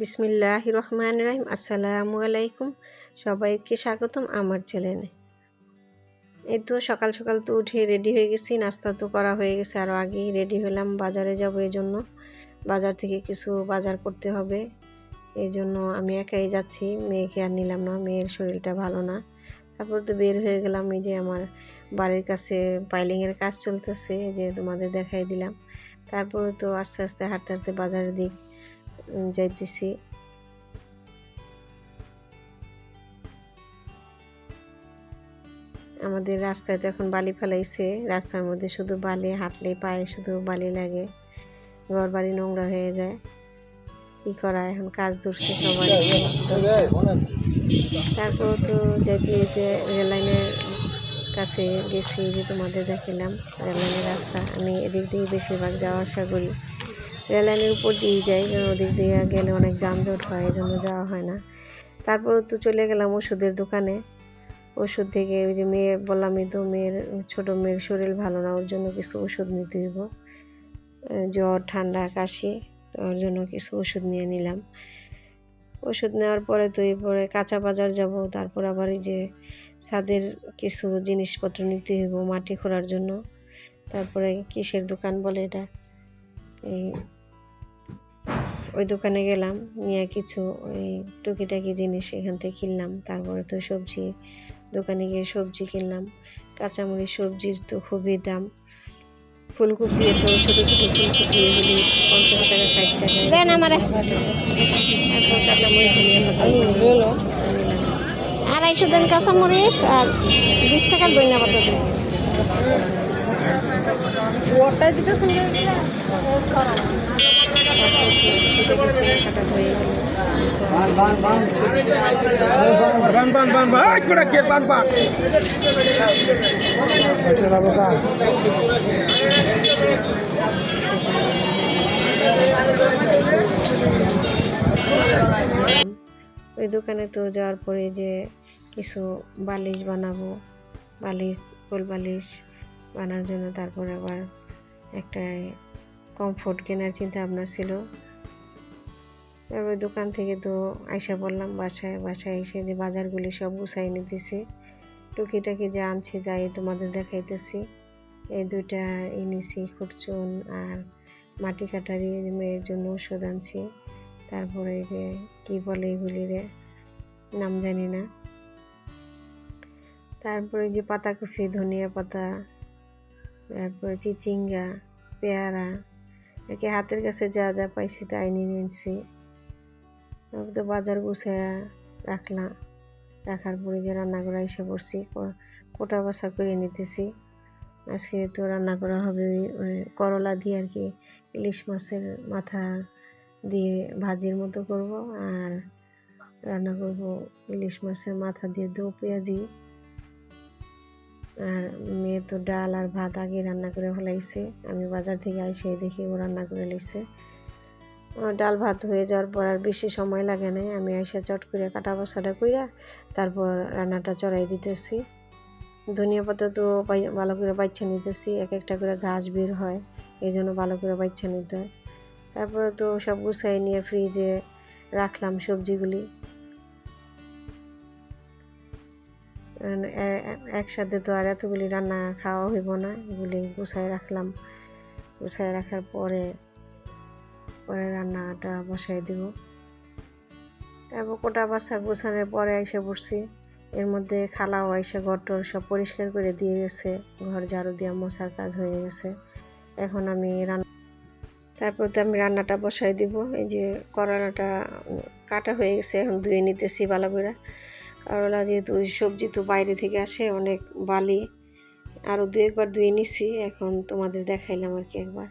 বিসমিল্লাহ রহমান রহিম আসসালামু আলাইকুম। সবাইকে স্বাগতম আমার চ্যানেলে। এই তো সকাল সকাল তো উঠে রেডি হয়ে গেছি, নাস্তা তো করা হয়ে গেছে আরও আগেই রেডি হলাম, বাজারে যাব এই জন্য বাজার থেকে কিছু বাজার করতে হবে এই জন্য আমি একাই যাচ্ছি, মেয়েকে আর নিলাম না, মেয়ের শরীরটা ভালো না। তারপর তো বের হয়ে গেলাম, এই যে আমার বাড়ির কাছে পাইলিংয়ের কাজ চলতেছে যে তোমাদের দেখাই দিলাম। তারপরে তো আস্তে আস্তে হাঁটতে হাঁটতে বাজারের দিক যাইতেছি। আমাদের রাস্তায় তো এখন বালি ফেলাইছে, রাস্তার মধ্যে শুধু বালি, হাঁটলে পায়ে শুধু বালি লাগে ঘর বাড়ি নোংরা হয়ে যায়। কি করা, এখন কাজ ধরছে সবাই। তারপর তো যাইতে যেতে রেললাইনের কাছে গেছি যে তোমাদের দেখিলাম রেললাইনের রাস্তা। আমি এদিক দিয়ে বেশিরভাগ যাওয়া আসা করি। রেললাইনের উপর দিয়ে যাই, কারণ ওদিক দিয়ে গেলে অনেক যানজট হয় এই জন্য যাওয়া হয় না। তারপর তো চলে গেলাম ওষুধের দোকানে। ওষুধ থেকে ওই যে মেয়ে বললামই তো মেয়ের, ছোটো মেয়ের শরীর ভালো না, ওর জন্য কিছু ওষুধ নিতে হইব। জ্বর, ঠান্ডা, কাশি ওর জন্য কিছু ওষুধ নিয়ে নিলাম। ওষুধ নেওয়ার পরে তো এরপরে কাঁচা বাজার যাব, তারপর আবার এই যে ছাদের কিছু জিনিসপত্র নিতে হইব মাটি খোঁড়ার জন্য। তারপরে কিসের দোকান বলে এটা? এই ওই দোকানে গেলাম নিয়ে কিছু ওই টুকিটাকি জিনিস এখান থেকে কিনলাম। তারপরে তো সবজি দোকানে গিয়ে সবজি কিনলাম। কাঁচামরিচ সবজির তো খুবই দাম। ফুলকপি তো ছোটো ছোটো ফুলকপি এগুলি পঞ্চাশ টাকা ষাট টাকা দেন আমারে। তারপর কাঁচামরিচ আড়াইশো দেন কাঁচামরিচ আর বিশ টাকার দইনা পাতা ওটাই দিতে ওই দোকানে তো যাওয়ার পরে যে কিছু বালিশ বানাবো, বালিশ, ফুল বালিশ বানার জন্য তারপর আবার একটা কমফোর্ট কেনার চিন্তা ভাবনা ছিল। তারপর দোকান থেকে তো আইসা বললাম, বাসায় বাসায় এসে যে বাজারগুলি সব গুছাই নিতেছি। টুকিটাকি যা আনছি তাই তোমাদের দেখাইতেছি। এই দুইটা এনেছি খুরচুন আর মাটি কাটারি মেয়ের জন্য ওষুধ আনছি। তারপরে যে কি বলে এগুলি রে নাম জানি না। তারপরে যে পাতাকপি ধনিয়া পাতা, তারপরে চিচিঙ্গা, পেয়ারা আর কি হাতের কাছে যা যা পাইছি তাই নিয়ে নিয়েছি। তারপর তো বাজার গুছাইয়া রাখলাম। রাখার পরে যে রান্না করা এসে পড়ছি কোটা বাছা করে নিতেছি। আজকে তো রান্না করা হবে করলা দিয়ে আর কি, ইলিশ মাছের মাথা দিয়ে ভাজির মতো করব আর রান্না করব ইলিশ মাছের মাথা দিয়ে দো পেঁয়াজি। আর মেয়ে তো ডাল আর ভাত আগে রান্না করে ফেলাইছে। আমি বাজার থেকে আইসে দেখি ও রান্না করে আমার ডাল ভাত হয়ে যাওয়ার পর আর বেশি সময় লাগে না আমি আইসা চট করে কাটা বসাটা কইরা তারপর রান্নাটা চড়াই দিতেছি। ধনিয়া পাতা তো ভালো করে বাচ্চা নিতেছি। এক একটা করে ঘাস বের হয়, এই জন্য ভালো করে বাচ্চা নিতে হয়। তারপরে তো সব গুছাই নিয়ে ফ্রিজে রাখলাম সবজিগুলি। একসাথে তো আর এতগুলি রান্না খাওয়া হইব না, এগুলি গুছাই রাখলাম। গুছাই রাখার পরে পরে রান্নাটা বসাই দিব। তারপর কোটা বাসা গোছানোর পরে এসে পড়ছি। এর মধ্যে খালাও এসে ঘর টর সব পরিষ্কার করে দিয়ে গেছে, ঘর ঝাড়ু দিয়ে মশার কাজ হয়ে গেছে। এখন আমি রান্না তারপর তো আমি রান্নাটা বসাই দিব। এই যে করলাটা কাটা হয়ে গেছে, এখন ধুয়ে নিতেছি ভালো করে করলা যেহেতু ওই সবজি তো বাইরে থেকে আসে, অনেক বালি। আরও দু একবার ধুয়ে নিছি, এখন তোমাদের দেখাইলাম আর কি একবার।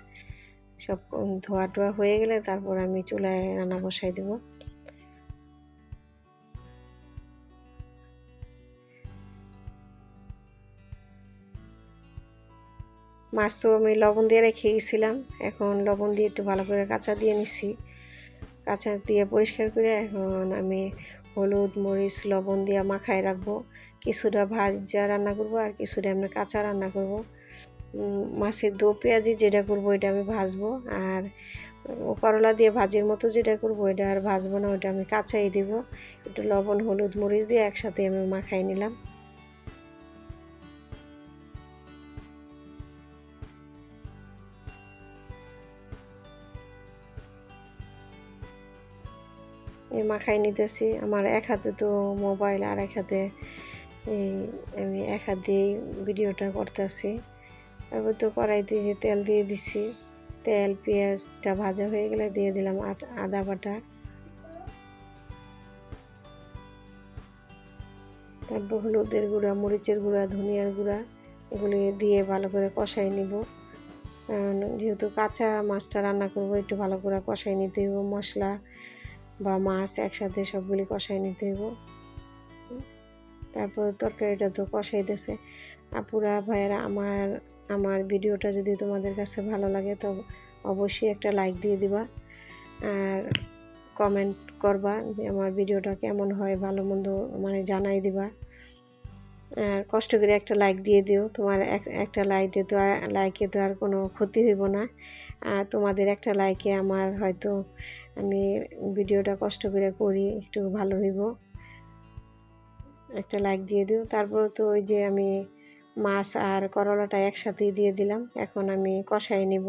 সব ধোয়া টোয়া হয়ে গেলে তারপর আমি চুলায় রান্না বসাই দেবো। মাছ তো আমি লবণ দিয়ে রেখে গেছিলাম, এখন লবণ দিয়ে একটু ভালো করে কাঁচা দিয়ে নিছি। কাঁচা দিয়ে পরিষ্কার করে এখন আমি হলুদ, মরিচ, লবণ দিয়ে মাখায় রাখব। কিছুটা ভাজা রান্না করব আর কিছুটা আমরা কাঁচা রান্না করব। মাছের দো পেঁয়াজি যেটা করব এটা আমি ভাজবো আর করলা দিয়ে ভাজির মতো যেটা করব এটা আর ভাজবো না, ওইটা আমি কাঁচাই দিব। একটু লবণ, হলুদ, মরিচ দিয়ে একসাথে আমি মাখাই নিলাম। এই মাখাই নিতেছি। আমার এক হাতে তো মোবাইল আর এক হাতে এই আমি এক হাত দিয়েই ভিডিওটা করতেছি। তারপর তো কড়াইতে যে তেল দিয়ে দিছি, তেল, পেঁয়াজটা ভাজা হয়ে গেলে দিয়ে দিলাম আদা বাটা। তারপর হলুদের গুঁড়া, মরিচের গুঁড়া, ধনিয়ার গুঁড়া এগুলি দিয়ে ভালো করে কষাই নিব। যেহেতু কাঁচা মাছটা রান্না করব, একটু ভালো করে কষাই নিতে হইব, মশলা বা মাছ একসাথে সবগুলি কষাই নিতে হইব। তারপর তরকারিটা তো কষাইতেছে আপুরা, ভাইয়েরা, আমার আমার ভিডিওটা যদি তোমাদের কাছে ভালো লাগে, তো অবশ্যই একটা লাইক দিয়ে দিবা। আর কমেন্ট করবা যে আমার ভিডিওটা কেমন হয়, ভালো মন্দ মানে জানাই দিবা। আর কষ্ট করে একটা লাইক দিয়ে দিও। তোমার এক- একটা লাইকে তো আর লাইকে তো আর কোনো ক্ষতি হইব না। আর তোমাদের একটা লাইকে আমার হয়তো আমি ভিডিওটা কষ্ট করে করি, একটু ভালো হইব। একটা লাইক দিয়ে দিও। তারপর তো ওই যে আমি মাছ আর করলাটা একসাথেই দিয়ে দিলাম। এখন আমি কষাই নিব।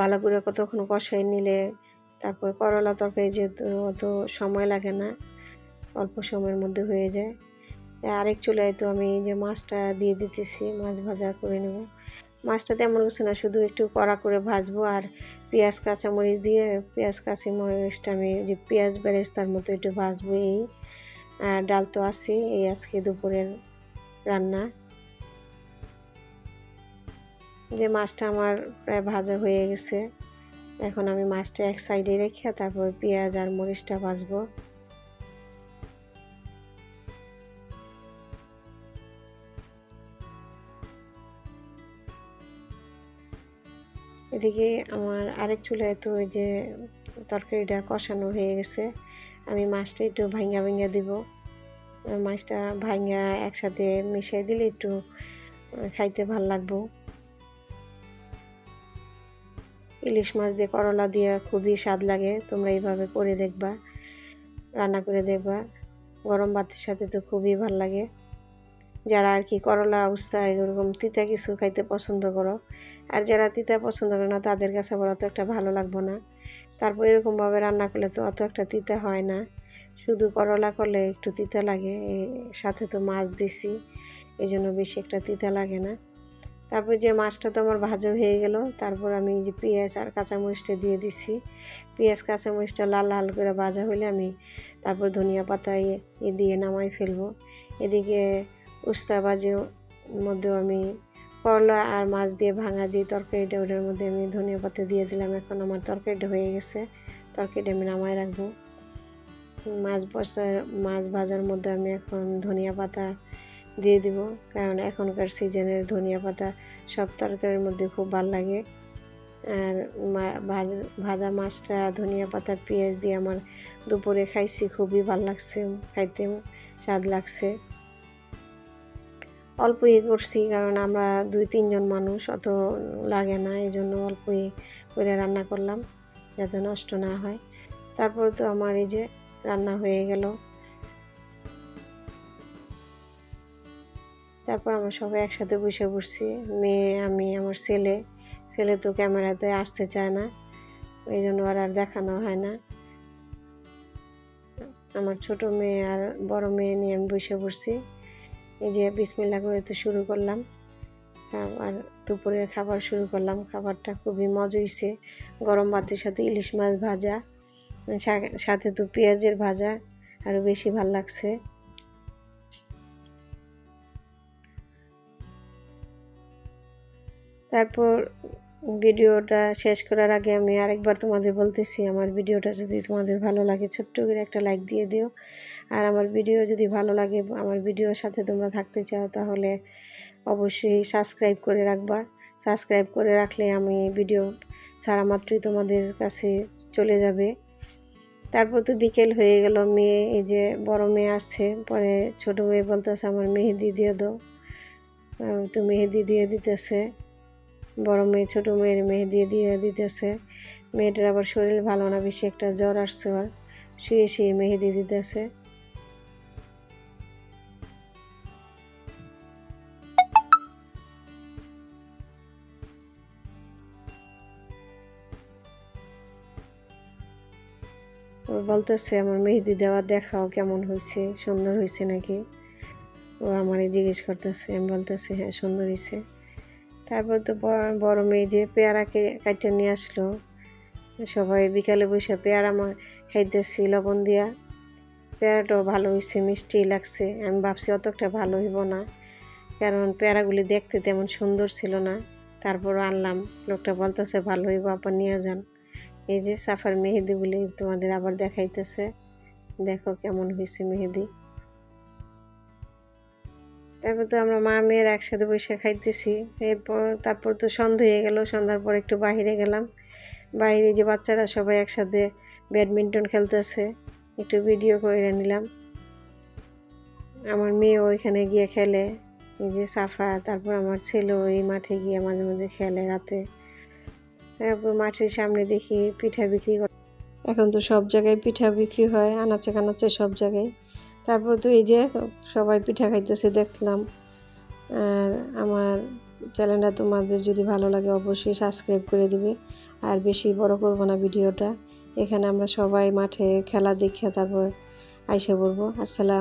ভালো করে কতক্ষণ কষাই নিলে তারপর করলা তরকারি যেহেতু অত সময় লাগে না, অল্প সময়ের মধ্যে হয়ে যায়। আরেক চুলায় তো আমি যে মাছটা দিয়ে দিতেছি, মাছ ভাজা করে নেব। মাছটা তেমন কিছু না, শুধু একটু কড়া করে ভাজবো আর পেঁয়াজ, কাঁচামরিচ দিয়ে পেঁয়াজ, কাঁচামরিচটা আমি যে পেঁয়াজ বেরেস্তার মতো একটু ভাজবো এই ডাল তো আছে এই আজকে দুপুরের রান্না। যে মাছটা আমার প্রায় ভাজা হয়ে গেছে। এখন আমি মাছটা এক সাইডে রেখে তারপর পেঁয়াজ আর মরিচটা ভাজবো। এদিকে আমার আরেক চুলায় তো ওই যে তরকারিটা কষানো হয়ে গেছে। আমি মাছটা একটু ভাঙ্গা ভাঙ্গা দিব। মাছটা ভাঙ্গা একসাথে মিশাই দিলে একটু খাইতে ভালো লাগবো। ইলিশ মাছ দিয়ে করলা দিয়ে খুবই স্বাদ লাগে, তোমরা এইভাবে করে দেখবা, রান্না করে দেখবা। গরম ভাতের সাথে তো খুবই ভালো লাগে। যারা আর কি করলা উস্তা এরকম তিতা কিছু খাইতে পছন্দ করো। আর যারা তিতা পছন্দ করে না, তাদের কাছে আবার অত একটা ভালো লাগবো না। তারপর এরকমভাবে রান্না করলে তো অত একটা তিতা হয় না। শুধু করলা করলে একটু তিতা লাগে সাথে তো মাছ দিছি এই জন্য বেশি একটা তিতা লাগে না। তারপর যে মাছটা তো আমার ভাজা হয়ে গেল, তারপর আমি যে পেঁয়াজ আর কাঁচামরিচটা দিয়ে দিছি। পেঁয়াজ, কাঁচামরিচটা লাল লাল করে ভাজা হলে আমি তারপর ধনিয়া পাতা দিয়ে নামাই ফেলব। এদিকে উস্তা ভাজির মধ্যেও আমি করলা আর মাছ দিয়ে ভাঙা যে তরকারিটা, ওটার মধ্যে আমি ধনিয়া পাতা দিয়ে দিলাম। এখন আমার তরকারিটা হয়ে গেছে। তরকারিটা আমি নামাই রাখব। মাছ বসা, মাছ ভাজার মধ্যে আমি এখন ধনিয়া পাতা দিয়ে দিব। কারণ এখনকার সিজনের ধনিয়া পাতা সব তরকারির মধ্যে খুব ভালো লাগে। আর ভাজা মাছটা, ধনিয়া পাতা, পেঁয়াজ দিয়ে আমার দুপুরে খাইছি, খুবই ভালো লাগছে খাইতে স্বাদ লাগছে। অল্পই করছি, কারণ আমরা দুই, তিনজন মানুষ, অত লাগে না এই জন্য অল্পই করে রান্না করলাম, যাতে নষ্ট না হয়। তারপর তো আমার এই যে রান্না হয়ে গেল। তারপর আমরা সবাই একসাথে বসে পড়ছি, মেয়ে, আমি, আমার ছেলে। ছেলে তো ক্যামেরাতে আসতে চায় না, এই জন্য আর আর দেখানো হয় না। আমার ছোট মেয়ে আর বড় মেয়ে নিয়ে আমি বসে পড়ছি। এই যে বিসমিল্লা করে তো শুরু করলাম। আর দুপুরের খাবার শুরু করলাম। খাবারটা খুবই মজা হয়েছে গরম ভাতের সাথে ইলিশ মাছ ভাজা সাথে তো পেঁয়াজের ভাজা আরও বেশি ভালো লাগছে। তারপর ভিডিওটা শেষ করার আগে আমি আরেকবার তোমাদের বলতেছি, আমার ভিডিওটা যদি তোমাদের ভালো লাগে, ছোট্ট করে একটা লাইক দিয়ে দিও। আর আমার ভিডিও যদি ভালো লাগে, আমার ভিডিওর সাথে তোমরা থাকতে চাও, তাহলে অবশ্যই সাবস্ক্রাইব করে রাখবা। সাবস্ক্রাইব করে রাখলে আমি ভিডিও ছাড়া মাত্রই তোমাদের কাছে চলে যাবে। তারপর তো বিকেল হয়ে গেল, মেয়ে, এই যে বড় মেয়ে আসছে, পরে ছোট মেয়ে বলতেছে, আমার মেহেদি দিয়ে দাও। তো মেহেদি দিয়ে দিতেছে। বড় মেয়ে, ছোটো মেয়ের মেহেদি দিয়ে দিতেছে। মেয়েটার আবার শরীর ভালো না, বেশি একটা জ্বর আসছে ওর। শুয়ে শুয়ে মেহেদি দিতেছে। ও বলতেছে, আমার মেহেদি দেওয়া দেখাও কেমন হয়েছে? সুন্দর হয়েছে নাকি? ও আমারে জিজ্ঞেস করতেছে। আমি বলতেছি হ্যাঁ সুন্দর হয়েছে। তারপর তো বড় মেয়ে যে পেয়ারাকে কাটতে নিয়ে আসলো। সবাই বিকালে বসে পেয়ারা খাইতেছি, লবণ দিয়া। পেয়ারাটাও ভালো হয়েছে মিষ্টি লাগছে। আমি ভাবছি অতটা ভালো হইব না, কারণ পেয়ারাগুলি দেখতে তেমন সুন্দর ছিল না। তারপর আনলাম। লোকটা বলতেছে, ভালো হইব আবার নিয়ে যান। এই যে সাফার মেহেদি বলে তোমাদের আবার দেখাইতেছে। দেখো কেমন হয়েছে মেহেদি। তারপর তো আমরা মা মেয়ের একসাথে বসে খাইতেছি। এরপর, তারপর তো সন্ধ্যা হয়ে গেল, সন্ধ্যার পর একটু বাইরে গেলাম। বাইরে যে বাচ্চারা সবাই একসাথে ব্যাডমিন্টন খেলতেছে, একটু ভিডিও করে নিলাম। আমার মেয়ে ওইখানে গিয়ে খেলে, এই যে সাফা, তারপর আমার ছেলে ওই মাঠে গিয়ে মাঝে মাঝে খেলে রাতে। তারপর মাঠের সামনে দেখি পিঠা বিক্রি করে এখন তো সব জায়গায় পিঠা বিক্রি হয়, আনাচে কানাচে সব জায়গায়। তারপর তো এই যে সবাই পিঠা খাইতেছে, দেখলাম। আর আমার চ্যানেলটা তোমাদের যদি ভালো লাগে অবশ্যই সাবস্ক্রাইব করে দিবে। আর বেশি বড় করব না ভিডিওটা। এখানে আমরা সবাই মাঠে খেলা দেখে তারপর আইসা পড়ব। আসসালাম।